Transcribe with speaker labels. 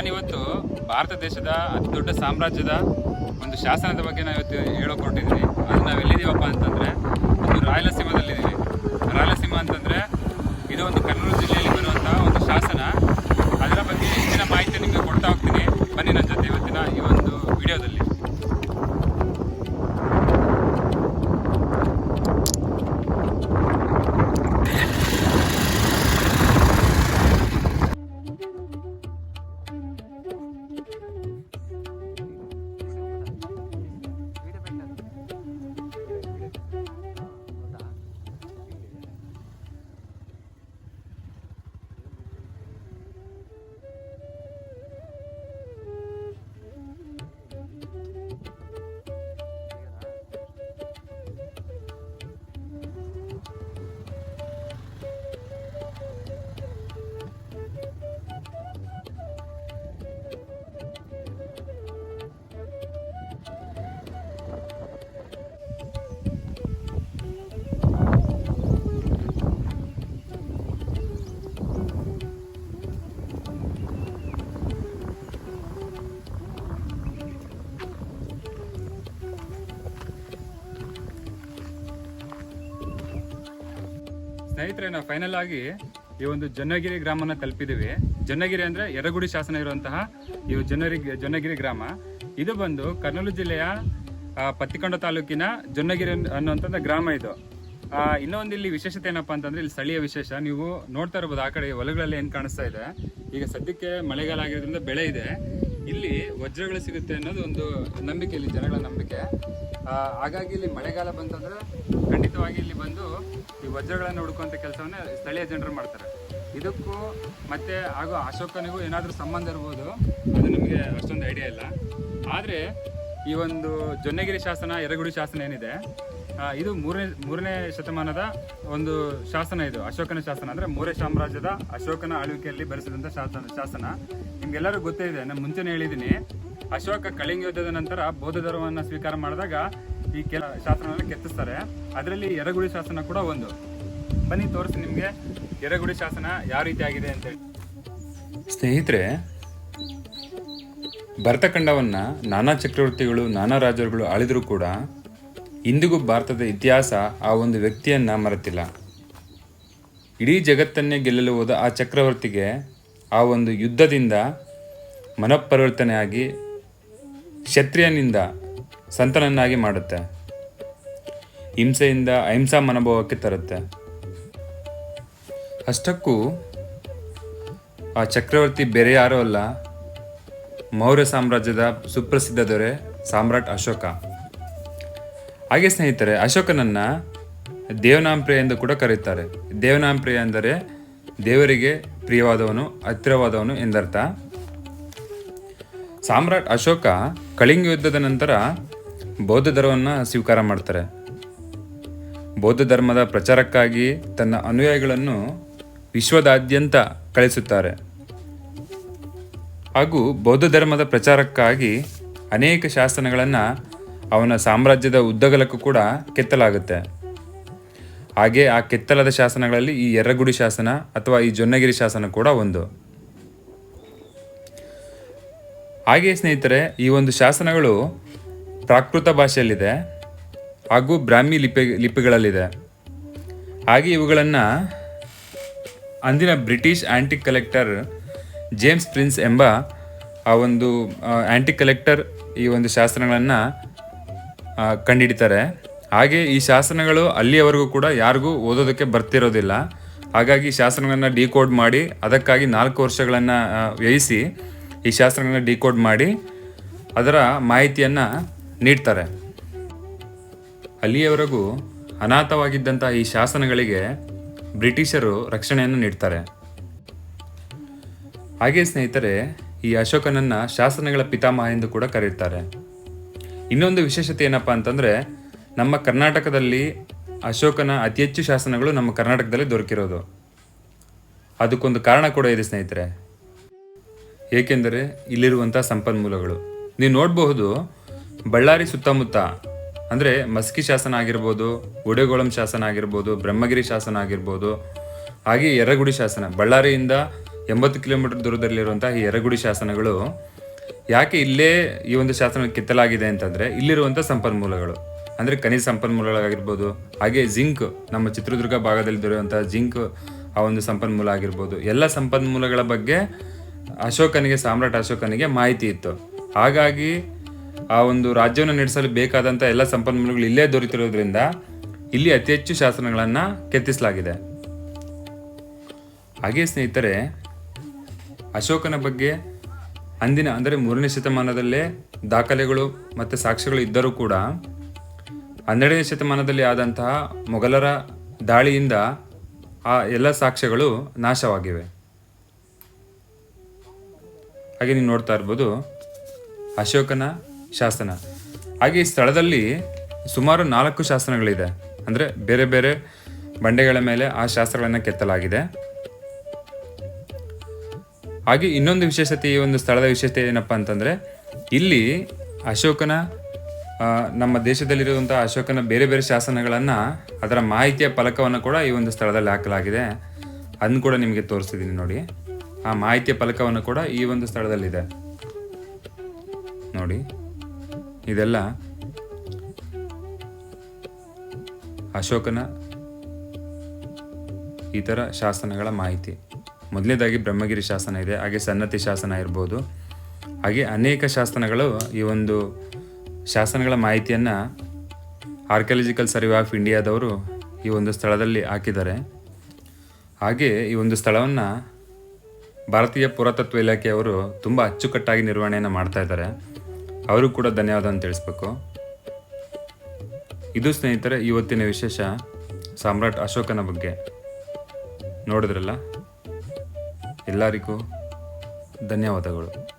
Speaker 1: ನಾನಿವತ್ತು ಭಾರತ ದೇಶದ ಅತಿ ದೊಡ್ಡ ಸಾಮ್ರಾಜ್ಯದ ಒಂದು ಶಾಸನದ ಬಗ್ಗೆ ನಾವು ಇವತ್ತು ಹೇಳೋಕೆ ಹೊರಟಿದ್ದೀನಿ ಅದು ನಾವು ಎಲ್ಲಿದ್ದೀವಪ್ಪ ಅಂತಂದರೆ, ಒಂದು ರಾಯಲಸೀಮದಲ್ಲಿದ್ದೀವಿ. ಸ್ನೇಹಿತರೆ, ನಾವು ಫೈನಲ್ ಆಗಿ ಈ ಒಂದು ಜನ್ನಗಿರಿ ಗ್ರಾಮನ ತಲುಪಿದ್ದೀವಿ. ಜನ್ನಗಿರಿ ಅಂದರೆ ಯರಗುಡಿ ಶಾಸನ ಇರುವಂತಹ ಈ ಜನರಿ ಜನ್ನಗಿರಿ ಗ್ರಾಮ. ಇದು ಬಂದು ಕರ್ನೂಲು ಜಿಲ್ಲೆಯ ಪತ್ತಿಕೊಂಡ ತಾಲೂಕಿನ ಜೊನ್ನಗಿರಿ ಅನ್- ಅನ್ನುವಂಥದ್ದು ಗ್ರಾಮ ಇದು. ಇನ್ನೊಂದು ಇಲ್ಲಿ ವಿಶೇಷತೆ ಏನಪ್ಪಾ ಅಂತಂದ್ರೆ ಇಲ್ಲಿ ಸ್ಥಳೀಯ ವಿಶೇಷ. ನೀವು ನೋಡ್ತಾ ಇರ್ಬೋದು, ಆ ಕಡೆ ಹೊಲಗಳಲ್ಲಿ ಏನು ಕಾಣಿಸ್ತಾ ಇದೆ. ಈಗ ಸದ್ಯಕ್ಕೆ ಮಳೆಗಾಲ ಆಗಿರೋದ್ರಿಂದ ಬೆಳೆ ಇದೆ. ಇಲ್ಲಿ ವಜ್ರಗಳು ಸಿಗುತ್ತೆ ಅನ್ನೋದು ಒಂದು ನಂಬಿಕೆ, ಇಲ್ಲಿ ಜನಗಳ ನಂಬಿಕೆ. ಹಾಗಾಗಿ ಇಲ್ಲಿ ಮಳೆಗಾಲ ಬಂತಂದ್ರೆ ಖಂಡಿತವಾಗಿ ಇಲ್ಲಿ ಬಂದು ವಜ್ರಗಳನ್ನು ಹುಡುಕುವಂಥ ಕೆಲಸವನ್ನ ಸ್ಥಳೀಯ ಜನರು ಮಾಡ್ತಾರೆ. ಇದಕ್ಕೂ ಮತ್ತೆ ಹಾಗೂ ಅಶೋಕನಿಗೂ ಏನಾದರೂ ಸಂಬಂಧ ಇರ್ಬೋದು ಅದು ನಮಗೆ ಅಷ್ಟೊಂದು ಐಡಿಯಾ ಇಲ್ಲ. ಆದರೆ ಈ ಒಂದು ಜೊನ್ನಗಿರಿ ಶಾಸನ ಎರಗುಡಿ ಶಾಸನ ಏನಿದೆ ಇದು ಮೂರನೇ ಮೂರನೇ ಶತಮಾನದ ಒಂದು ಶಾಸನ ಇದು. ಅಶೋಕನ ಶಾಸನ ಅಂದರೆ ಮೂರೇ ಸಾಮ್ರಾಜ್ಯದ ಅಶೋಕನ ಆಳ್ವಿಕೆಯಲ್ಲಿ ಬರೆಸಿದಂಥ ಶಾಸನ ಶಾಸನ. ನಿಮ್ಗೆಲ್ಲರೂ ಗೊತ್ತೇ ಇದೆ, ನಾನು ಮುಂಚೆನೇ ಹೇಳಿದ್ದೀನಿ ಅಶೋಕ ಕಳಿಂಗ ಯುದ್ಧದ ನಂತರ ಬೌದ್ಧ ಧರ್ಮವನ್ನು ಸ್ವೀಕಾರ ಮಾಡಿದಾಗ ಈ ಕೆಲ ಶಾಸನವನ್ನು ಕೆತ್ತಿಸ್ತಾರೆ. ಅದರಲ್ಲಿ ಎರಗುಡಿ ಶಾಸನ ಕೂಡ ಒಂದು. ಬನ್ನಿ, ತೋರಿಸಿ ನಿಮಗೆ ಎರಗುಡಿ ಶಾಸನ ಯಾವ ರೀತಿ ಆಗಿದೆ ಅಂತೇಳಿ ಸ್ನೇಹಿತರೆ, ಭರತಖಂಡವನ್ನು ನಾನಾ ಚಕ್ರವರ್ತಿಗಳು, ನಾನಾ ರಾಜರುಗಳು ಆಳಿದರೂ ಕೂಡ ಇಂದಿಗೂ ಭಾರತದ ಇತಿಹಾಸ ಆ ಒಂದು ವ್ಯಕ್ತಿಯನ್ನು ಮರೆತಿಲ್ಲ. ಇಡೀ ಜಗತ್ತನ್ನೇ ಗೆಲ್ಲಲು ಹೋದ ಆ ಚಕ್ರವರ್ತಿಗೆ ಆ ಒಂದು ಯುದ್ಧದಿಂದ ಮನಃಪರಿವರ್ತನೆಯಾಗಿ, ಕ್ಷತ್ರಿಯನಿಂದ ಸಂತನನ್ನಾಗಿ ಮಾಡುತ್ತೆ. ಹಿಂಸೆಯಿಂದ ಅಹಿಂಸಾ ಮನೋಭಾವಕ್ಕೆ ತರುತ್ತೆ. ಅಷ್ಟಕ್ಕೂ ಆ ಚಕ್ರವರ್ತಿ ಬೇರೆ ಯಾರೂ ಅಲ್ಲ, ಮೌರ್ಯ ಸಾಮ್ರಾಜ್ಯದ ಸುಪ್ರಸಿದ್ಧ ದೊರೆ ಸಾಮ್ರಾಟ್ ಅಶೋಕ. ಹಾಗೆ ಸ್ನೇಹಿತರೆ, ಅಶೋಕನನ್ನ ದೇವನಾಂಪ್ರಿಯ ಎಂದು ಕೂಡ ಕರೆಯುತ್ತಾರೆ ದೇವನಾಂಪ್ರಿಯ ಅಂದರೆ ದೇವರಿಗೆ ಪ್ರಿಯವಾದವನು, ಹತ್ತಿರವಾದವನು ಎಂದರ್ಥ. ಸಾಮ್ರಾಟ್ ಅಶೋಕ ಕಳಿಂಗ ಯುದ್ಧದ ನಂತರ ಬೌದ್ಧ ಧರ್ಮವನ್ನು ಸ್ವೀಕಾರ ಮಾಡ್ತಾರೆ. ಬೌದ್ಧ ಧರ್ಮದ ಪ್ರಚಾರಕ್ಕಾಗಿ ತನ್ನ ಅನುಯಾಯಿಗಳನ್ನು ವಿಶ್ವದಾದ್ಯಂತ ಕಳಿಸುತ್ತಾರೆ. ಹಾಗೂ ಬೌದ್ಧ ಧರ್ಮದ ಪ್ರಚಾರಕ್ಕಾಗಿ ಅನೇಕ ಶಾಸನಗಳನ್ನು ಅವನ ಸಾಮ್ರಾಜ್ಯದ ಉದ್ದಗಲಕ್ಕೂ ಕೂಡ ಕೆತ್ತಲಾಗುತ್ತೆ. ಹಾಗೆ ಆ ಕೆತ್ತಲದ ಶಾಸನಗಳಲ್ಲಿ ಈ ಯರ್ರಗುಡಿ ಶಾಸನ ಅಥವಾ ಈ ಜೊನ್ನಗಿರಿ ಶಾಸನ ಕೂಡ ಒಂದು. ಹಾಗೆ ಸ್ನೇಹಿತರೆ, ಈ ಒಂದು ಶಾಸನಗಳು ಪ್ರಾಕೃತ ಭಾಷೆಯಲ್ಲಿದೆ ಹಾಗೂ ಬ್ರಾಹ್ಮಿ ಲಿಪಿ, ಲಿಪಿಗಳಲ್ಲಿದೆ. ಹಾಗೆ ಇವುಗಳನ್ನು ಅಂದಿನ British antique collector James Prince ಎಂಬ ಆ ಒಂದು ಆ್ಯಂಟಿಕ್ ಕಲೆಕ್ಟರ್ ಈ ಒಂದು ಶಾಸನಗಳನ್ನು ಕಂಡುಹಿಡಿತಾರೆ ಹಾಗೆ ಈ ಶಾಸನಗಳು ಅಲ್ಲಿಯವರೆಗೂ ಕೂಡ ಯಾರಿಗೂ ಓದೋದಕ್ಕೆ ಬರ್ತಿರೋದಿಲ್ಲ. ಹಾಗಾಗಿ ಶಾಸನಗಳನ್ನು ಡಿಕೋಡ್ ಮಾಡಿ, ಅದಕ್ಕಾಗಿ ನಾಲ್ಕು ವರ್ಷಗಳನ್ನು ವ್ಯಯಿಸಿ ಈ ಶಾಸನಗಳನ್ನು ಡಿಕೋಡ್ ಮಾಡಿ ಅದರ ಮಾಹಿತಿಯನ್ನು ನೀಡ್ತಾರೆ. ಅಲ್ಲಿಯವರೆಗೂ ಅನಾಥವಾಗಿದ್ದಂಥ ಈ ಶಾಸನಗಳಿಗೆ ಬ್ರಿಟಿಷರು ರಕ್ಷಣೆಯನ್ನು ನೀಡ್ತಾರೆ. ಹಾಗೆ ಸ್ನೇಹಿತರೆ, ಈ ಅಶೋಕನನ್ನ ಶಾಸನಗಳ ಪಿತಾಮಹ ಎಂದು ಕೂಡ ಕರೆಯುತ್ತಾರೆ ಇನ್ನೊಂದು ವಿಶೇಷತೆ ಏನಪ್ಪ ಅಂತಂದ್ರೆ, ನಮ್ಮ ಕರ್ನಾಟಕದಲ್ಲಿ ಅಶೋಕನ ಅತಿ ಹೆಚ್ಚು ಶಾಸನಗಳು ನಮ್ಮ ಕರ್ನಾಟಕದಲ್ಲಿ ದೊರಕಿರೋದು. ಅದಕ್ಕೊಂದು ಕಾರಣ ಕೂಡ ಇದೆ ಸ್ನೇಹಿತರೆ. ಏಕೆಂದರೆ ಇಲ್ಲಿರುವಂಥ ಸಂಪನ್ಮೂಲಗಳು. ನೀವು ನೋಡಬಹುದು ಬಳ್ಳಾರಿ ಸುತ್ತಮುತ್ತ, ಅಂದರೆ ಮಸ್ಕಿ ಶಾಸನ ಆಗಿರ್ಬೋದು, ಉಡೆಗೋಳಂ ಶಾಸನ ಆಗಿರ್ಬೋದು, ಬ್ರಹ್ಮಗಿರಿ ಶಾಸನ ಆಗಿರ್ಬೋದು, ಹಾಗೆ ಎರಗುಡಿ ಶಾಸನ, ಬಳ್ಳಾರಿಯಿಂದ ಎಂಬತ್ತು ಕಿಲೋಮೀಟರ್ ದೂರದಲ್ಲಿರುವಂತಹ ಈ ಯರಗುಡಿ ಶಾಸನಗಳು ಯಾಕೆ ಇಲ್ಲೇ ಈ ಒಂದು ಶಾಸನ ಕೆತ್ತಲಾಗಿದೆ ಅಂತಂದರೆ ಇಲ್ಲಿರುವಂಥ ಸಂಪನ್ಮೂಲಗಳು. ಅಂದರೆ ಖನಿಜ ಸಂಪನ್ಮೂಲಗಳಾಗಿರ್ಬೋದು, ಹಾಗೆ ಜಿಂಕ್, ನಮ್ಮ ಚಿತ್ರದುರ್ಗ ಭಾಗದಲ್ಲಿ ದೊರೆಯುವಂಥ ಜಿಂಕ್ ಆ ಒಂದು ಸಂಪನ್ಮೂಲ ಆಗಿರ್ಬೋದು. ಎಲ್ಲ ಸಂಪನ್ಮೂಲಗಳ ಬಗ್ಗೆ ಅಶೋಕನಿಗೆ, ಸಾಮ್ರಾಟ್ ಅಶೋಕನಿಗೆ ಮಾಹಿತಿ ಇತ್ತು. ಹಾಗಾಗಿ ಆ ಒಂದು ರಾಜ್ಯವನ್ನು ನಡೆಸಲು ಬೇಕಾದಂಥ ಎಲ್ಲ ಸಂಪನ್ಮೂಲಗಳು ಇಲ್ಲೇ ದೊರೆತಿರೋದ್ರಿಂದ ಇಲ್ಲಿ ಅತಿ ಹೆಚ್ಚು ಶಾಸನಗಳನ್ನು ಕೆತ್ತಿಸಲಾಗಿದೆ. ಹಾಗೆ ಸ್ನೇಹಿತರೆ, ಅಶೋಕನ ಬಗ್ಗೆ ಅಂದಿನ, ಅಂದರೆ ಮೂರನೇ ಶತಮಾನದಲ್ಲೇ ದಾಖಲೆಗಳು ಮತ್ತು ಸಾಕ್ಷ್ಯಗಳು ಇದ್ದರೂ ಕೂಡ ಹನ್ನೆರಡನೇ ಶತಮಾನದಲ್ಲಿ ಆದಂತಹ ಮೊಘಲರ ದಾಳಿಯಿಂದ ಆ ಎಲ್ಲ ಸಾಕ್ಷ್ಯಗಳು ನಾಶವಾಗಿವೆ. ಹಾಗೆ ನೀವು ನೋಡ್ತಾ ಇರ್ಬೋದು, ಅಶೋಕನ ಶಾಸನ. ಹಾಗೆ ಈ ಸ್ಥಳದಲ್ಲಿ ಸುಮಾರು ನಾಲ್ಕು ಶಾಸನಗಳಿದೆ. ಅಂದರೆ ಬೇರೆ ಬೇರೆ ಬಂಡೆಗಳ ಮೇಲೆ ಆ ಶಾಸ್ತ್ರಗಳನ್ನು ಕೆತ್ತಲಾಗಿದೆ. ಹಾಗೆ ಇನ್ನೊಂದು ವಿಶೇಷತೆ, ಈ ಒಂದು ಸ್ಥಳದ ವಿಶೇಷತೆ ಏನಪ್ಪ ಅಂತಂದರೆ, ಇಲ್ಲಿ ಅಶೋಕನ ನಮ್ಮ ದೇಶದಲ್ಲಿರುವಂಥ ಅಶೋಕನ ಬೇರೆ ಬೇರೆ ಶಾಸನಗಳನ್ನು ಅದರ ಮಾಹಿತಿಯ ಫಲಕವನ್ನು ಕೂಡ ಈ ಒಂದು ಸ್ಥಳದಲ್ಲಿ ಹಾಕಲಾಗಿದೆ. ಅದನ್ನು ಕೂಡ ನಿಮಗೆ ತೋರಿಸ್ತಿದ್ದೀನಿ ನೋಡಿ. ಆ ಮಾಹಿತಿಯ ಫಲಕವನ್ನು ಕೂಡ ಈ ಒಂದು ಸ್ಥಳದಲ್ಲಿದೆ. ನೋಡಿ. ಇದೆಲ್ಲ ಅಶೋಕನ ಈ ಥರ ಶಾಸನಗಳ ಮಾಹಿತಿ. ಮೊದಲನೇದಾಗಿ ಬ್ರಹ್ಮಗಿರಿ ಶಾಸನ ಇದೆ, ಹಾಗೆ ಸನ್ನತಿ ಶಾಸನ ಇರ್ಬೋದು. ಹಾಗೆ ಅನೇಕ ಶಾಸನಗಳು ಈ ಒಂದು ಶಾಸನಗಳ ಮಾಹಿತಿಯನ್ನು ಆರ್ಕಿಯಾಲಜಿಕಲ್ ಸರ್ವೆ ಆಫ್ ಇಂಡಿಯಾದವರು ಈ ಒಂದು ಸ್ಥಳದಲ್ಲಿ ಹಾಕಿದ್ದಾರೆ. ಹಾಗೆ ಈ ಒಂದು ಸ್ಥಳವನ್ನು ಭಾರತೀಯ ಪುರಾತತ್ವ ಇಲಾಖೆಯವರು ತುಂಬ ಅಚ್ಚುಕಟ್ಟಾಗಿ ನಿರ್ವಹಣೆಯನ್ನು ಮಾಡ್ತಾ ಇದ್ದಾರೆ. ಅವರು ಕೂಡ ಧನ್ಯವಾದ ಅಂತ ತಿಳಿಸ್ಬೇಕು. ಇದು ಸ್ನೇಹಿತರೆ, ಇವತ್ತಿನ ವಿಶೇಷ ಸಾಮ್ರಾಟ್ ಅಶೋಕನ ಬಗ್ಗೆ. ನೋಡಿದ್ರಲ್ಲ? ಎಲ್ಲರಿಗೂ ಧನ್ಯವಾದಗಳು.